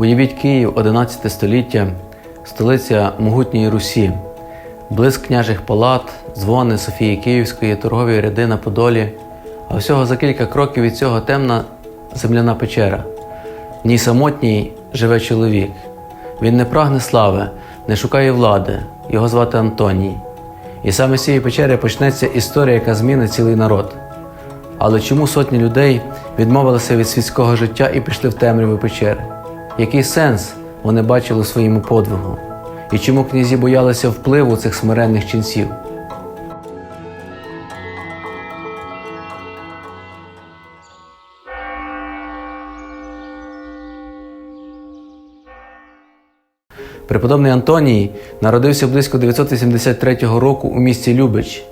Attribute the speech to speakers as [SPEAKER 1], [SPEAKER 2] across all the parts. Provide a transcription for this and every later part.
[SPEAKER 1] Уявіть Київ 11 століття, столиця могутньої Русі, блиск княжих палат, дзвони Софії Київської, торгові ряди на Подолі, а всього за кілька кроків від цього темна земляна печера. В ній самотній живе чоловік. Він не прагне слави, не шукає влади, його звати Антоній. І саме з цієї печери почнеться історія, яка змінить цілий народ. Але чому сотні людей відмовилися від світського життя і пішли в темряву печери? Який сенс вони бачили у своєму подвигу? І чому князі боялися впливу цих смиренних ченців? Преподобний Антоній народився близько 983 року у місті Любич.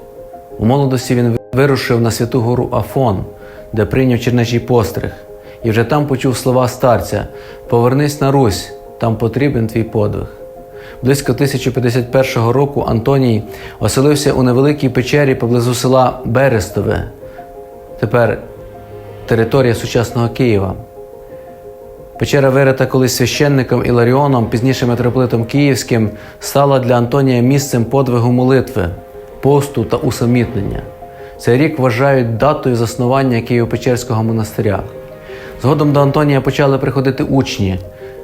[SPEAKER 1] У молодості він вирушив на святу гору Афон, де прийняв чернечий постриг, і вже там почув слова старця: Повернись на Русь, там потрібен твій подвиг. Близько 1051 року Антоній оселився у невеликій печері поблизу села Берестове, тепер територія сучасного Києва. Печера вирита колись священником Іларіоном, пізніше митрополитом Київським, стала для Антонія місцем подвигу молитви, посту та усамітнення. Цей рік вважають датою заснування Києво-Печерського монастиря. Згодом до Антонія почали приходити учні.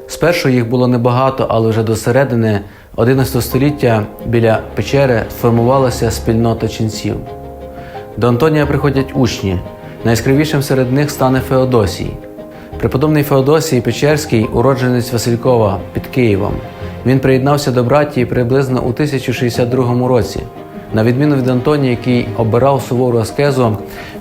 [SPEAKER 1] Спершу їх було небагато, але вже до середини 11 століття біля печери сформувалася спільнота ченців. До Антонія приходять учні. Найяскравішим серед них стане Феодосій. Преподобний Феодосій Печерський, уродженець Василькова під Києвом. Він приєднався до братії приблизно у 1062 році. На відміну від Антонія, який обирав сувору аскезу,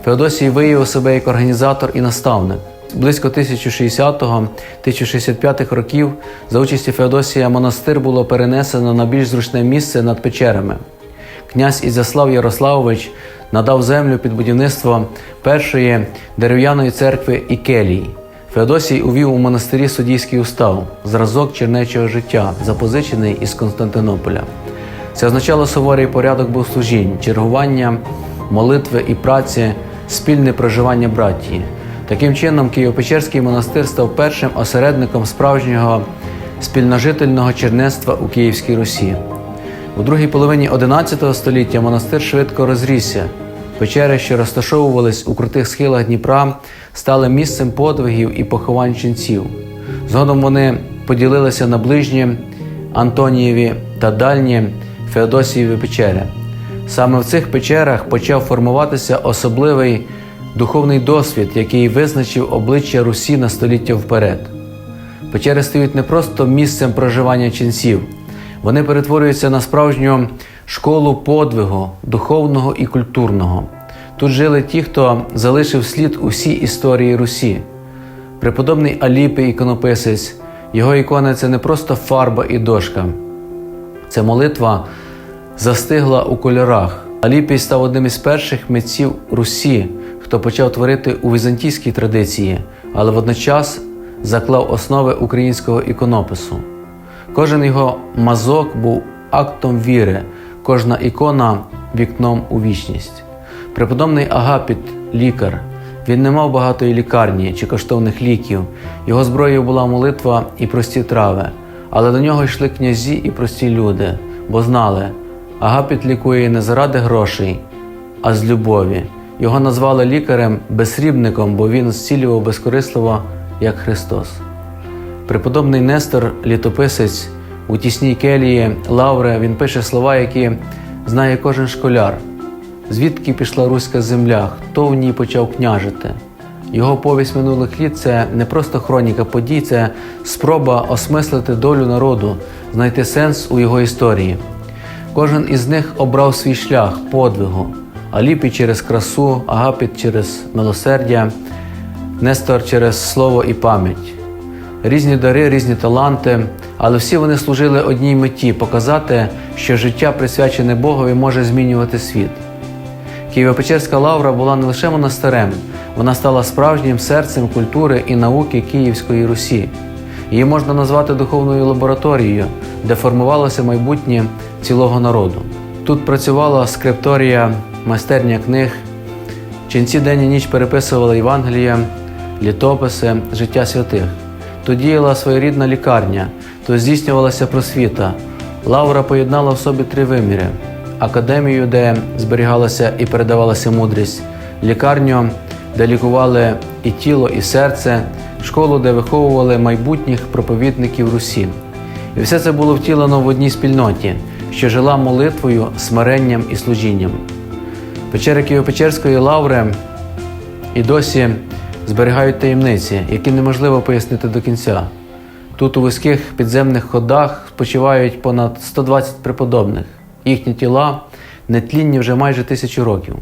[SPEAKER 1] Феодосій виявив себе як організатор і наставник. Близько 1060-1065 років за участі Феодосія монастир було перенесено на більш зручне місце над печерами. Князь Ізяслав Ярославович надав землю під будівництво першої дерев'яної церкви і келії. Феодосій увів у монастирі суддійський устав, зразок чернечого життя, запозичений із Константинополя. Це означало суворий порядок богослужінь, чергування, молитви і праці, спільне проживання братії. Таким чином, Києво-Печерський монастир став першим осередником справжнього спільножительного чернецтва у Київській Русі. У другій половині XI століття монастир швидко розрісся. Печери, що розташовувались у крутих схилах Дніпра, стали місцем подвигів і поховань ченців. Згодом вони поділилися на ближні Антонієві та дальні Феодосієві печери. Саме в цих печерах почав формуватися особливий духовний досвід, який визначив обличчя Русі на століття вперед. Печери стають не просто місцем проживання ченців, вони перетворюються на справжню школу подвигу, духовного і культурного. Тут жили ті, хто залишив слід усій історії Русі. Преподобний Аліпий іконописець, його ікона це не просто фарба і дошка, це молитва застигла у кольорах. Аліпій став одним із перших митців Русі, хто почав творити у візантійській традиції, але водночас заклав основи українського іконопису. Кожен його мазок був актом віри, кожна ікона вікном у вічність. Преподобний Агапіт, лікар, він не мав багатої лікарні чи коштовних ліків. Його зброєю була молитва і прості трави, але до нього йшли князі і прості люди, бо знали, Агапіт лікує не заради грошей, а з любові. Його назвали лікарем безсрібником, бо він зцілював безкорисливо, як Христос. Преподобний Нестор, літописець у тісній келії Лаври, він пише слова, які знає кожен школяр. Звідки пішла руська земля, хто в ній почав княжити? Його повість минулих літ це не просто хроніка подій, це спроба осмислити долю народу, знайти сенс у його історії. Кожен із них обрав свій шлях подвигу, Аліпій через красу, Агапіт через милосердя, Нестор через слово і пам'ять. Різні дари, різні таланти, але всі вони служили одній меті показати, що життя, присвячене Богові, може змінювати світ. Києво-Печерська лавра була не лише монастирем, вона стала справжнім серцем культури і науки Київської Русі. Її можна назвати духовною лабораторією, де формувалося майбутнє цілого народу. Тут працювала скрипторія, майстерня книг, ченці день і ніч переписували Євангелія, літописи, життя святих. Тут діяла своєрідна лікарня, тут здійснювалася просвіта. Лавра поєднала в собі три виміри: академію, де зберігалася і передавалася мудрість, лікарню, де лікували і тіло, і серце, школу, де виховували майбутніх проповідників Русі. І все це було втілено в одній спільноті, що жила молитвою, смиренням і служінням. Печери Києво-Печерської лаври і досі зберігають таємниці, які неможливо пояснити до кінця. Тут у вузьких підземних ходах спочивають понад 120 преподобних. Їхні тіла нетлінні вже майже тисячу років.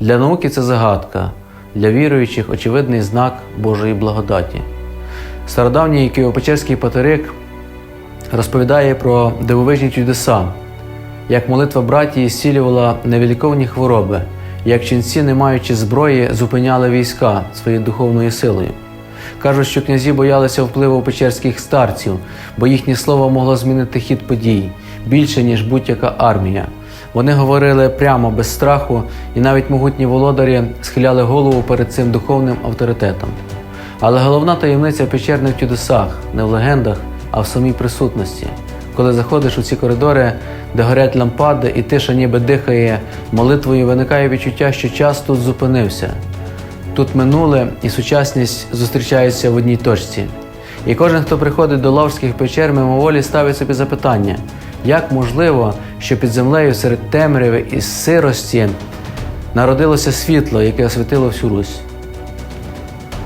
[SPEAKER 1] Для науки це загадка, для віруючих очевидний знак Божої благодаті. Стародавній Києво-Печерський патерик розповідає про дивовижні чудеса, як молитва братії зцілювала невіліковні хвороби, як ченці, не маючи зброї, зупиняли війська своєю духовною силою. Кажуть, що князі боялися впливу печерських старців, бо їхнє слово могло змінити хід подій більше, ніж будь-яка армія. Вони говорили прямо без страху, і навіть могутні володарі схиляли голову перед цим духовним авторитетом. Але головна таємниця печер не в чудесах, не в легендах, а в самій присутності. Коли заходиш у ці коридори, де горять лампади, і тиша ніби дихає молитвою, виникає відчуття, що час тут зупинився. Тут минуле і сучасність зустрічаються в одній точці. І кожен, хто приходить до лаврських печер, мимоволі ставить собі запитання, як можливо, що під землею серед темряви і сирості народилося світло, яке освітило всю Русь.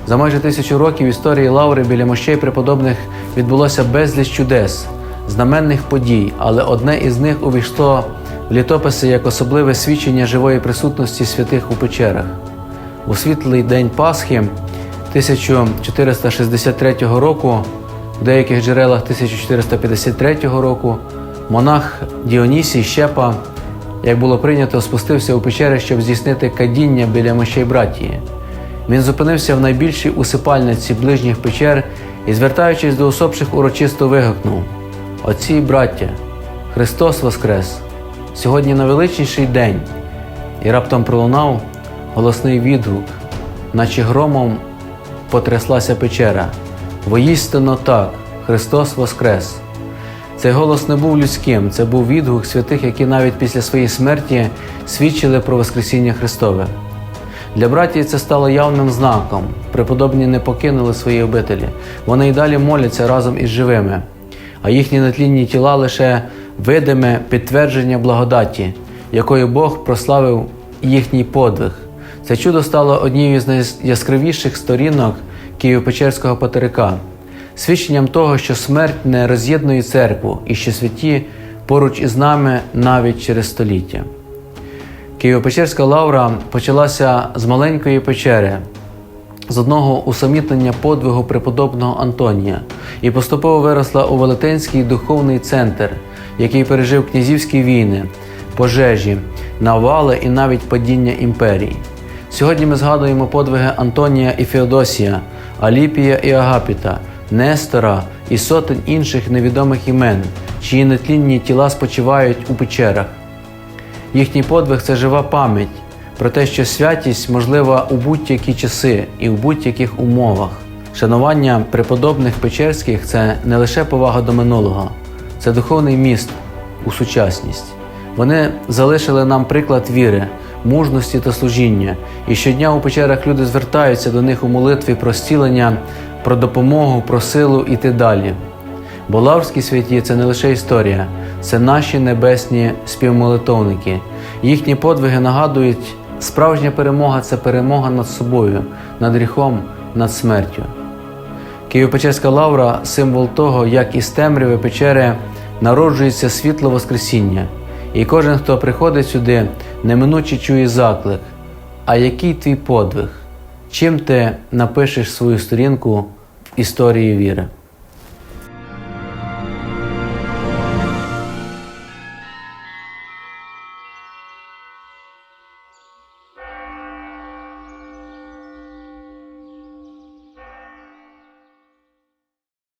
[SPEAKER 1] За майже тисячу років історії Лаври біля мощей преподобних відбулося безліч чудес, знаменних подій, але одне із них увійшло в літописи як особливе свідчення живої присутності святих у печерах. У світлий день Пасхи 1463 року, в деяких джерелах 1453 року, монах Діонісій Щепа, як було прийнято, спустився у печери, щоб здійснити кадіння біля мощей братії. Він зупинився в найбільшій усипальниці ближніх печер і, звертаючись до усопших, урочисто вигукнув: Отці і браття, Христос Воскрес! Сьогодні найвеличніший день, і раптом пролунав голосний відгук, наче громом потряслася печера. Воістину так, Христос Воскрес! Цей голос не був людським, це був відгук святих, які навіть після своєї смерті свідчили про Воскресіння Христове. Для братії це стало явним знаком. Преподобні не покинули свої обителі. Вони й далі моляться разом із живими, а їхні нетлінні тіла лише видиме підтвердження благодаті, якою Бог прославив їхній подвиг. Це чудо стало однією з найяскравіших сторінок Києво-Печерського патерика, свідченням того, що смерть не роз'єднує церкву і що святі поруч із нами навіть через століття. Києво-Печерська лавра почалася з маленької печери, з одного усамітнення подвигу преподобного Антонія і поступово виросла у Велетенський духовний центр, який пережив князівські війни, пожежі, навали і навіть падіння імперій. Сьогодні ми згадуємо подвиги Антонія і Феодосія, Аліпія і Агапіта, Нестора і сотень інших невідомих імен, чиї нетлінні тіла спочивають у печерах. Їхній подвиг це жива пам'ять про те, що святість можлива у будь-які часи і у будь-яких умовах. Шанування преподобних Печерських це не лише повага до минулого, це духовний міст у сучасність. Вони залишили нам приклад віри, мужності та служіння, і щодня у печерах люди звертаються до них у молитві про зцілення, про допомогу, про силу іти далі. Бо лаврські святі це не лише історія, це наші небесні співмолитовники. Їхні подвиги нагадують, справжня перемога це перемога над собою, над гріхом, над смертю. Києво-Печерська лавра символ того, як із темряви печери народжується світло Воскресіння, і кожен, хто приходить сюди, неминуче чує заклик. А який твій подвиг? Чим ти напишеш свою сторінку в історії віри?